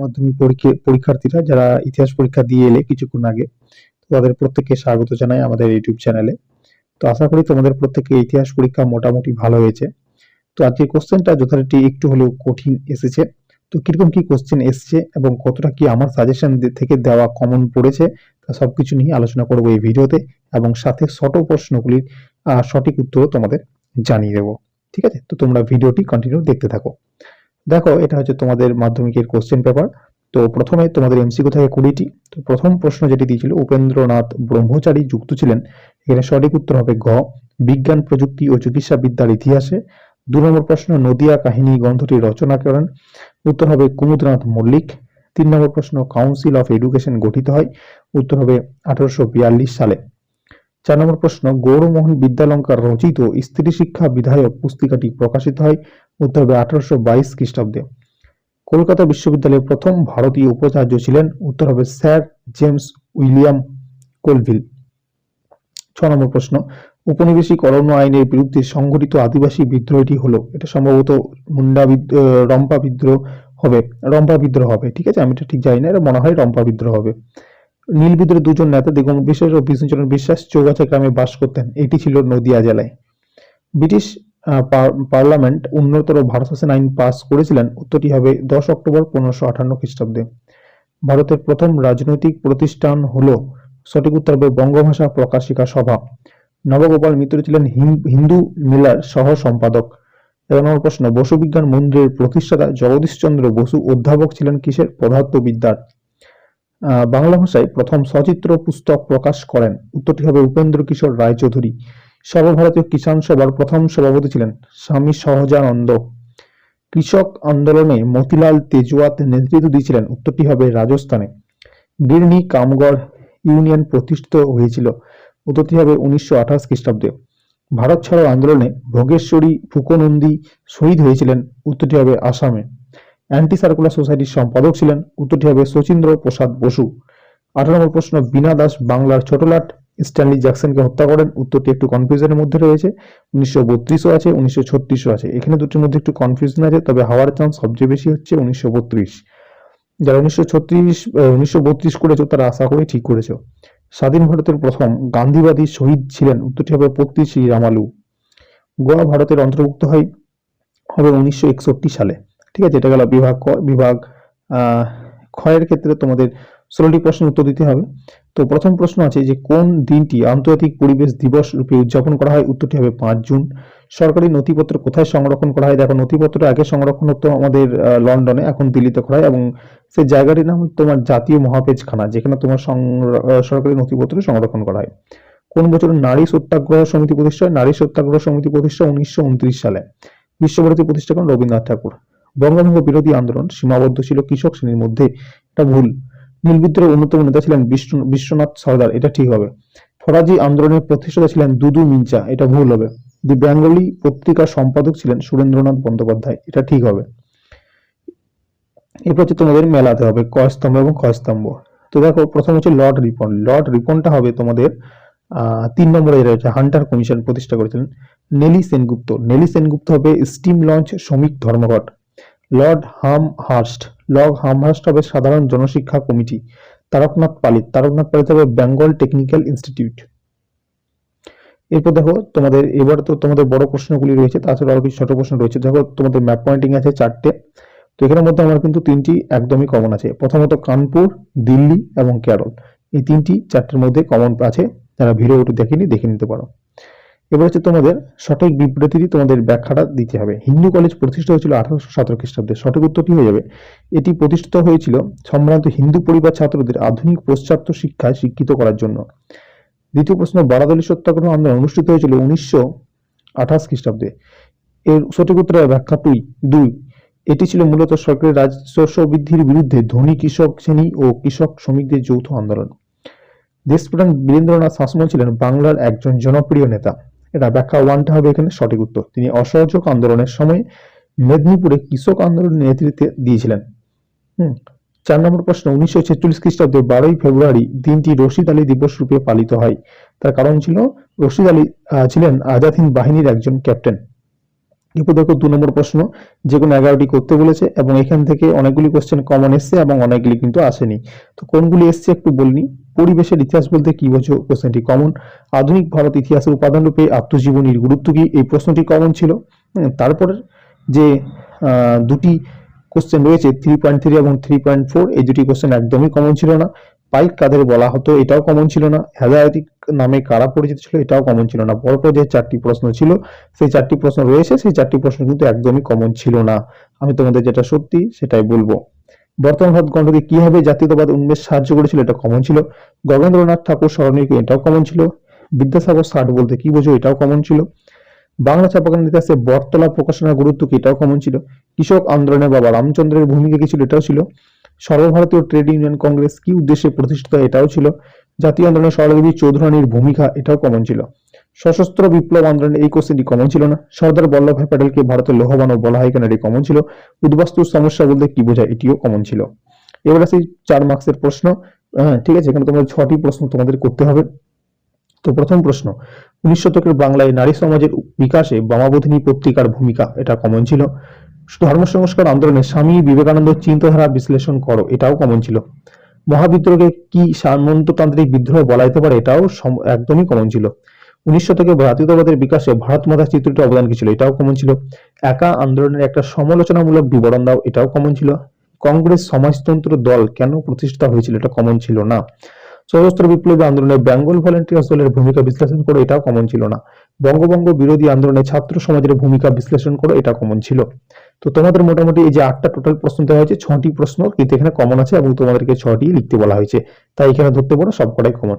মাধ্যমিক পরীক্ষা, পরীক্ষার্থীরা যারা ইতিহাস পরীক্ষা দিয়ে এলে কিছুক্ষণ আগে তাদের প্রত্যেককে স্বাগত জানাই আমাদের ইউটিউব চ্যানেলে। তো আশা করি তোমাদের প্রত্যেকে ইতিহাস পরীক্ষা মোটামুটি ভালো হয়েছে। তো আজকে কোশ্চেনটা যথারীতি একটু হলেও কঠিন এসেছে। তো কীরকম কি কোশ্চেন এসছে এবং কতটা কি আমার সাজেশন থেকে দেওয়া কমন পড়েছে, তা সবকিছু নিয়ে আলোচনা করব এই ভিডিওতে এবং সাথে শর্ট প্রশ্নগুলির সঠিক উত্তরও তোমাদের জানিয়ে দেবো। ঠিক আছে? তো তোমরা ভিডিওটি কন্টিনিউ দেখতে থাকো। দেখো, এটা হচ্ছে তোমাদের মাধ্যমিকের কোশ্চেন পেপার তো প্রথমে তোমাদের এমসিকিউ থেকে কুড়িটি। তো প্রথম প্রশ্ন যেটি দিয়েছিল, উপেন্দ্রনাথ ব্রহ্মচারী যুক্ত ছিলেন। এখানে সঠিক উত্তর হবে গ বিজ্ঞান, প্রযুক্তি ও চিকিৎসা বিদ্যার ইতিহাসে। দু নম্বর প্রশ্ন, নদিয়া কাহিনী গ্রন্থটি রচনা করেন। উত্তর হবে কুমুদনাথ মল্লিক। তিন নম্বর প্রশ্ন কাউন্সিল অফ এডুকেশন গঠিত হয়। উত্তর হবে আঠারোশো বিয়াল্লিশ সালে। চার নম্বর প্রশ্ন, গৌরমোহন বিদ্যালঙ্কার রচিত স্ত্রী শিক্ষা বিধায়ক পুস্তিকাটি প্রকাশিত হয়। উত্তর হবে আঠারোশো বাইশ খ্রিস্টাব্দে। কলকাতা বিশ্ববিদ্যালয়ের প্রথম ভারতীয় উপাচার্য ছিলেন উত্তর হবে স্যার জেমস উইলিয়াম কোলভিল। ছ নম্বর প্রশ্ন উপনিবেশিক অরণ্য আইনের বিরুদ্ধে সংঘটিত আদিবাসী বিদ্রোহটি হলো, এটা সম্ভবত মুন্ডা রম্পা বিদ্রোহ হবে, রম্পা বিদ্রোহ হবে, ঠিক আছে? আমি এটা ঠিক জানি না, এটা মনে হয় রম্পা বিদ্রোহ হবে। নীল বিদ্রোহ দুজন নেতা দিগম বিশ্বাস ও বিষ্ণুচরণ বিশ্বাস চৌগাছা গ্রামে বাস করতেন, এটি ছিল নদিয়া জেলায়। ব্রিটিশ পার্লামেন্ট উন্নতর ভারত আইন পাস করেছিলেন, উত্তরটি হবে দশ অক্টোবর পনেরোশো আঠান্ন খ্রিস্টাব্দে। ভারতের প্রথম রাজনৈতিক প্রতিষ্ঠান হলো, সঠিক উত্তর হবে বঙ্গভাষা প্রকাশিকা সভা। নবগোপাল মিত্র ছিলেন হিন- হিন্দু মেলার সহ সম্পাদক। নম্বর প্রশ্ন বসু বিজ্ঞান মন্দিরের প্রতিষ্ঠাতা জগদীশচন্দ্র বসু অধ্যাপক ছিলেন কিসের পদার্থবিদ্যার? বাংলা ভাষায় প্রথম সচিত্র পুস্তক প্রকাশ করেন, উত্তরটি হবে উপেন্দ্র কিশোর রায়চৌধুরী। সর্বভারতীয় কিষাণ সভার প্রথম সভাপতি ছিলেন স্বামী সহজানন্দ। কৃষক আন্দোলনে মতিলাল তেজওয়াত নেতৃত্ব দিয়েছিলেন। উত্তরটি হবে রাজস্থানে। গিরনি কামগড় ইউনিয়ন প্রতিষ্ঠিত হয়েছিল। উত্তরটি হবে উনিশশো আঠাশ খ্রিস্টাব্দে। ভারত ছাড়ো আন্দোলনে ভোগেশ্বরী ফুকনন্দী শহীদ হয়েছিলেন। উত্তরটি হবে আসামে। অ্যান্টি সার্কুলার সোসাইটির সম্পাদক ছিলেন। উত্তরটি হবে শচীন্দ্র প্রসাদ বসু। আঠারো নম্বর প্রশ্ন, বীণা দাস বাংলার ছোটলাট স্ট্যানলি জ্যাকসনকে হত্যা করেন। উত্তরটি একটু কনফিউশনের মধ্যে রয়েছে। উনিশশো বত্রিশও আছে, উনিশশো ছত্রিশও আছে। এখানে দুটির মধ্যে একটু কনফিউশন আছে, তবে হওয়ার চান্স সবচেয়ে বেশি হচ্ছে উনিশশো বত্রিশ। যারা উনিশশো ছত্রিশ উনিশশো বত্রিশ করেছ, তারা আশা করি ঠিক করেছ। স্বাধীন ভারতের প্রথম গান্ধীবাদী শহীদ ছিলেন, উত্তরটি হবে পত্তি শ্রী রামালু গোয়া ভারতের অন্তর্ভুক্ত হয় হবে উনিশশো একষট্টি সালে। ঠিক আছে, এটা গেল বিভাগ বিভাগ ক্ষয়ের ক্ষেত্রে তোমাদের ষোলোটি প্রশ্নের উত্তর দিতে হবে। তো প্রথম প্রশ্ন আছে যে, কোন দিনটি আন্তর্জাতিক পরিবেশ দিবস রূপে উদযাপন করা হয়? উত্তরটি হবে পাঁচ জুন। সরকারি নথিপত্র কোথায় সংরক্ষণ করা হয়? দেখো নথিপত্র আগে সংরক্ষণ হতো আমাদের লন্ডনে, এখন দিল্লিতে করা হয় এবং সেই জায়গাটির নাম তোমার জাতীয় মহাপেজখানা, যেখানে তোমার সরকারি নথিপত্র সংরক্ষণ করা হয়। কোন বছর নারী সত্যাগ্রহ সমিতি প্রতিষ্ঠা হয়? নারী সত্যাগ্রহ সমিতি প্রতিষ্ঠা উনিশশো উনত্রিশ সালে। বিশ্বভারতী প্রতিষ্ঠা করেন রবীন্দ্রনাথ ঠাকুর। বঙ্গভঙ্গ বিরোধী আন্দোলন সীমাবদ্ধ ছিল কৃষক শ্রেণির মধ্যে। এটা ভুল। নীল বিদ্রোহের অন্যতম নেতা ছিলেন বিশ্বনাথ সর্দার, এটা ঠিক হবে। ফরাজি আন্দোলনের প্রতিষ্ঠাতা ছিলেন দুদু মিঞ্চা এটা ভুল হবে। দি বেঙ্গলি পত্রিকার সম্পাদক ছিলেন সুরেন্দ্রনাথ বন্দ্যোপাধ্যায়, এটা ঠিক হবে। এরপর হচ্ছে তোমাদের মেলাতে হবে ক স্তম্ভ এবং খ স্তম্ভ। তো দেখো, প্রথম হচ্ছে লর্ড রিপন। লর্ড রিপনটা হবে তোমাদের তিন নম্বরে রয়েছে হান্টার কমিশন প্রতিষ্ঠা করেছিলেন, নেলি সেনগুপ্ত। নেলি সেনগুপ্ত হবে স্টিম লঞ্চ শ্রমিক ধর্মঘট। লর্ড হাম হার্স্ট লর্ড হামহার্স্ট হবে সাধারণ জনশিক্ষা কমিটি। তারকনাথ পালিত। তারকনাথ পালিত হবে বেঙ্গল টেকনিক্যাল ইনস্টিটিউট। এরপর দেখো, তোমাদের, এবার তো তোমাদের বড় প্রশ্নগুলি রয়েছে তাছাড়া আরও কিছু ছোট প্রশ্ন রয়েছে। দেখো, তোমাদের ম্যাপ পয়েন্টিং আছে চারটে। তো এখানের মধ্যে আমার কিন্তু তিনটি একদমই কমন আছে। প্রথমত কানপুর, দিল্লি এবং কেরল। এই তিনটি চারটের মধ্যে কমন আছে। যারা ভিডিওটি দেখেনি, দেখে নিতে পারো। এবার হচ্ছে তোমাদের সঠিক বিবৃতিটি তোমাদের ব্যাখ্যাটা দিতে হবে। হিন্দু কলেজ প্রতিষ্ঠা হয়েছিল আঠারোশো সতেরো খ্রিস্টাব্দে। সঠিক উত্তরটি হয়ে যাবে। এটি প্রতিষ্ঠিত হয়েছিল সম্ভ্রান্ত হিন্দু পরিবার ছাত্রদের আধুনিক পশ্চাত্য শিক্ষায় শিক্ষিত করার জন্য। দ্বিতীয় প্রশ্ন, বারাদলী সত্যাগ্রহ আন্দোলন অনুষ্ঠিত হয়েছিল উনিশশো আঠাশ খ্রিস্টাব্দে। এর সঠিক উত্তরের ব্যাখ্যা দুই দুই। এটি ছিল মূলত সরকারের রাজস্ব বৃদ্ধির বিরুদ্ধে ধনী কৃষক শ্রেণি ও কৃষক শ্রমিকদের যৌথ আন্দোলন। দেশপ্রাণ বীরেন্দ্রনাথ শাসমল ছিলেন বাংলার একজন জনপ্রিয় নেতা। এটা ব্যাখ্যা ওয়ানটা হবে এখানে সঠিক উত্তর। তিনি অসহযোগ আন্দোলনের সময় মেদিনীপুরে কৃষক আন্দোলনের নেতৃত্ব দিয়েছিলেন। হুম, চার নম্বর প্রশ্ন, উনিশশো ছেচল্লিশ খ্রিস্টাব্দে বারোই ফেব্রুয়ারি দিনটি রশিদ আলী দিবস রূপে পালিত হয়। তার কারণ ছিল, রশিদ আলী ছিলেন আজাদ হিন্দ বাহিনীর একজন ক্যাপ্টেন এরপর দেখো দু নম্বর প্রশ্ন। যে কোনো এগারোটি করতে বলেছে এবং এখান থেকে অনেকগুলি কোশ্চেন কমন এসছে এবং অনেকগুলি কিন্তু আসেনি। তো কোনগুলি এসছে একটু বলিনি। পরিবেশের ইতিহাস বলতে কি বোঝো? কোশ্চেনটি কমন আধুনিক ভারত ইতিহাসের উপাদান রূপে আত্মজীবনীর গুরুত্ব কি? এই প্রশ্নটি কমন ছিল। হুম, তারপর যে দুটি কোশ্চেন রয়েছে থ্রি পয়েন্ট থ্রি এবং থ্রি পয়েন্ট ফোর এই দুটি কোশ্চেন একদমই কমন ছিল না। পাইক কাদের বলা হতো, এটাও কমন ছিল না। হেদায়তি নামে কারা পরিচিত ছিল, এটাও কমন ছিল না। পরপর যে চারটি প্রশ্ন ছিল, সেই চারটি প্রশ্ন রয়েছে, সেই চারটি প্রশ্ন কিন্তু একদমই কমন ছিল না। আমি তোমাদের যেটা সত্যি, সেটাই বলব। বর্তমান ভারত গণতন্ত্রকে কীভাবে জাতীয়তাবাদ উন্মেষ সাহায্য করেছিল, এটা কমন ছিল। গগেন্দ্রনাথ ঠাকুর স্মরণীয় এটাও কমন ছিল। বিদ্যাসাগর ষাট বলতে কি বোঝো, এটাও কমন ছিল। বাংলা ছাপাখানার ইতিহাসে বটতলা প্রকাশনার গুরুত্ব কি, এটাও কমন ছিল। কৃষক আন্দোলনে বাবা রামচন্দ্রের ভূমিকা কি ছিল, এটাও ছিল। সর্বভারতীয় ট্রেড ইউনিয়ন কংগ্রেস কি উদ্দেশ্যে প্রতিষ্ঠিত এটাও ছিল। জাতীয় আন্দোলনে সরলাদেবী চৌধুরানীর ভূমিকা এটাও কমন ছিল। সশস্ত্র বিপ্লব আন্দোলনে এই কোশ্চেনটি কমন ছিল না। সর্দার বল্লভভাই প্যাটেলকে ভারতের লোহবানও বলা হয় কেন এটি কমন ছিল। উদ্বাস্তুর সমস্যা বলতে কি বোঝায় এটিও কমন ছিল। এবার আসি চার মার্কসের প্রশ্ন। হ্যাঁ ঠিক আছে, এখানে তোমার ছটি প্রশ্ন তোমাদের করতে হবে। তো প্রথম প্রশ্ন, উনিশ শতকের বাংলায় নারী সমাজের বিকাশে বামাবোধিনী পত্রিকার ভূমিকা এটা কমন ছিল। ধর্ম সংস্কার আন্দোলনে স্বামী বিবেকানন্দ চিন্তাধারা বিশ্লেষণ করো, এটাও কমন ছিল। মহাবিদ্রোহকে কি সামন্ততান্ত্রিক বিদ্রোহ বলা যেতে পারে, এটাও একদমই কমন ছিল। উনিশ শতকে জাতীয়তাবাদের বিকাশে ভারত মাতা চিত্রটি অবদান কি ছিল, এটাও কমন ছিল। একা আন্দোলনের একটা সমালোচনামূলক বিবরণ দাও, এটাও কমন ছিল। কংগ্রেস সমাজতন্ত্র দল কেন প্রতিষ্ঠিত হয়েছিল, এটা কমন ছিল না। সশস্ত্র বিপ্লবী আন্দোলনে বেঙ্গল ভলেন্টিয়ার্স দলের ভূমিকা বিশ্লেষণ করো এটাও কমন ছিল না। বঙ্গবঙ্গ বিরোধী আন্দোলনে ছাত্র সমাজের ভূমিকা বিশ্লেষণ করো এটা কমন ছিল। তো তোমাদের মোটামুটি এই যে আটটা টোটাল প্রশ্ন দেওয়া হয়েছে ছটি প্রশ্ন কিন্তু এখানে কমন আছে এবং তোমাদেরকে ছটি লিখতে বলা হয়েছে। তাই এখানে ধরতে পারো সবকটাই কমন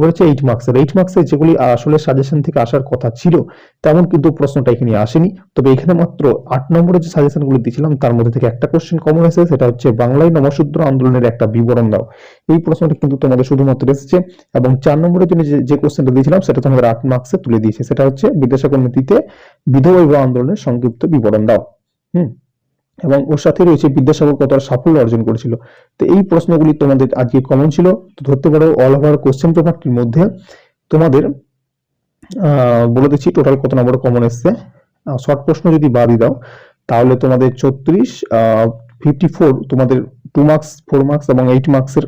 বলেছে এইট মার্কসের এইট মার্কসের যেগুলি আসলে সাজেশন থেকে আসার কথা ছিল, তেমন কিন্তু প্রশ্নটা এখানে আসেনি। তবে এখানে মাত্র আট নম্বরে যে সাজেশন গুলি দিয়েছিলাম, তার মধ্যে থেকে একটা কোশ্চেন কমন এসেছে সেটা হচ্ছে বাংলায় নমশূদ্র আন্দোলনের একটা বিবরণ দাও। এই প্রশ্নটা কিন্তু তোমাদের শুধুমাত্র এসেছে এবং চার নম্বরের জন্য যে- যে কোশ্চেনটা দিয়েছিলাম, সেটা তোমাদের আট মার্কসে তুলে দিয়েছে। সেটা হচ্ছে বিদ্যাসাগর নীতিতে বিধবা বিবাহ আন্দোলনের সংক্ষিপ্ত বিবরণ দাও। হুম? এবং ওর সাথে রয়েছে বিদ্যাসাগর কতটা সাফল্য অর্জন করেছিল। তো এই প্রশ্নগুলি তোমাদের আজকে কমন ছিল। তো ধরতে পারো অল ওভার কোশ্চেন পেপারটির মধ্যে তোমাদের বলে দিচ্ছি টোটাল কত নম্বর কমন এসছে। শর্ট প্রশ্ন যদি বাদই দাও, তাহলে তোমাদের ছত্রিশ ফিফটি ফোর তোমাদের টু মার্কস ফোর মার্কস এবং এইট মার্কসের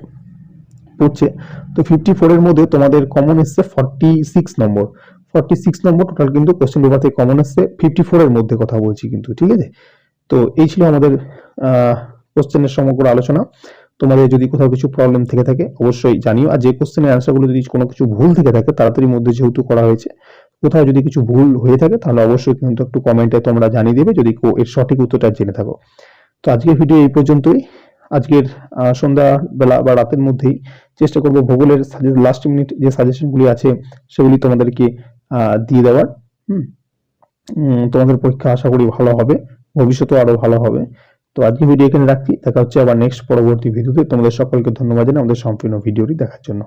পড়ছে। তো ফিফটি ফোরের মধ্যে তোমাদের কমন এসছে forty six number forty six number total কিন্তু কোশ্চেন পেপার থেকে কমন এসছে। ফিফটি ফোর এর মধ্যে কথা বলছি কিন্তু, ঠিক আছে? তো এই ছিল আমাদের কোশ্চেনের সমগ্র আলোচনা। তোমাদের যদি কোথাও কিছু প্রবলেম থেকে থাকে অবশ্যই জানিও। আর যে কোশ্চেনের অ্যান্সারগুলো যদি কোনো কিছু ভুল থেকে থাকে তাড়াতাড়ির মধ্যে যেহেতু করা হয়েছে কোথাও যদি কিছু ভুল হয়ে থাকে তাহলে অবশ্যই কিন্তু একটু কমেন্টে তোমরা জানিয়ে দেবে যদি এর সঠিক উত্তরটা জেনে থাকো। তো আজকের ভিডিও এই পর্যন্তই। আজকের আহ, সন্ধ্যা বেলা বা রাতের মধ্যেই চেষ্টা করব ভূগোলের লাস্ট মিনিট যে সাজেশনগুলি আছে সেগুলি তোমাদেরকে দিয়ে দেওয়ার। হুম। তোমাদের পরীক্ষা আশা করি ভালো হবে। ভবিষ্যতেও আরও ভালো হবে। তো আজকে ভিডিও এখানে রাখছি। দেখা হচ্ছে আবার নেক্সট পরবর্তী ভিডিওতে তোমাদের সকলকে ধন্যবাদ জানাই আমাদের সম্পূর্ণ ভিডিওটি দেখার জন্য।